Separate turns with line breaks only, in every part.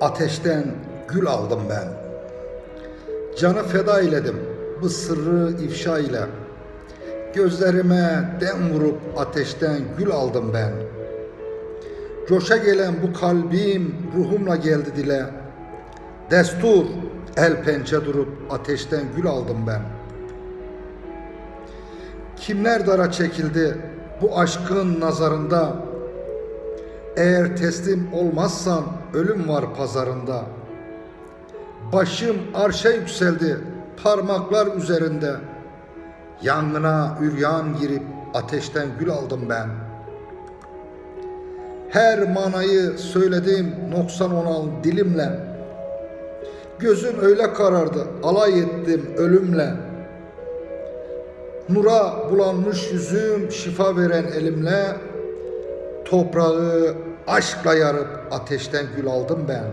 Ateşten gül aldım ben. Canı feda eyledim bu sırrı ifşa ile. Gözlerime dem vurup ateşten gül aldım ben. Coşa gelen bu kalbim ruhumla geldi dile. Destur el pençe durup ateşten gül aldım ben. Kimler dara çekildi bu aşkın nazarında? Eğer teslim olmazsan ölüm var pazarında. Başım arşa yükseldi parmaklar üzerinde. Yangına üryan girip ateşten gül aldım ben. Her manayı söyledim noksan olan dilimle. Gözüm öyle karardı alay ettim ölümle. Nura bulanmış yüzüm şifa veren elimle toprağı aşkla yarıp ateşten gül aldım ben.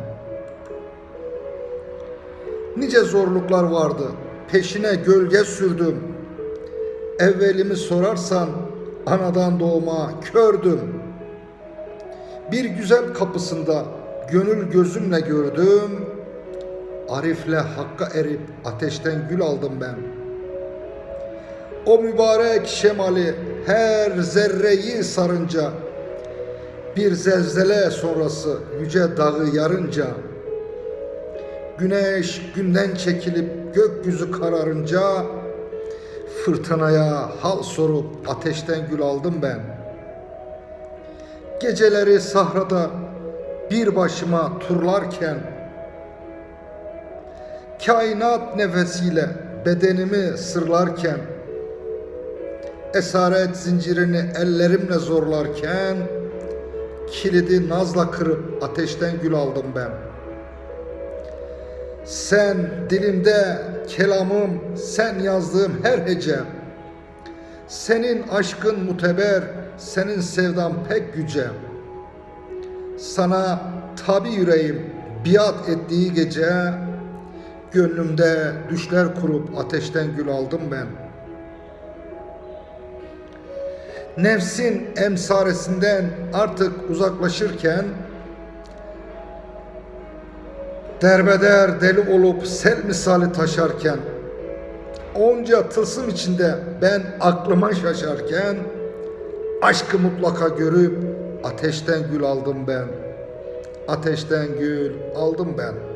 Nice zorluklar vardı. Peşine gölge sürdüm. Evvelimi sorarsan anadan doğma kördüm. Bir güzel kapısında gönül gözümle gördüm. Arifle hakka erip ateşten gül aldım ben. O mübarek şemali her zerreyi sarınca bir zelzele sonrası yüce dağı yarınca Güneş günden çekilip gökyüzü kararınca fırtınaya hal sorup ateşten gül aldım ben. Geceleri sahrada bir başıma turlarken kainat nefesiyle bedenimi sırlarken esaret zincirini ellerimle zorlarken kilidi nazla kırıp ateşten gül aldım ben.'' Sen dilimde kelamım, sen yazdığım her hece. Senin aşkın muteber, senin sevdan pek yüce. Sana tabi yüreğim biat ettiği gece, gönlümde düşler kurup ateşten gül aldım ben. Nefsin emsaresinden artık uzaklaşırken, Derbeder deli olup sel misali taşarken Onca tılsım içinde ben aklıma şaşarken Aşkı mutlaka görüp ateşten gül aldım ben Ateşten gül aldım ben.''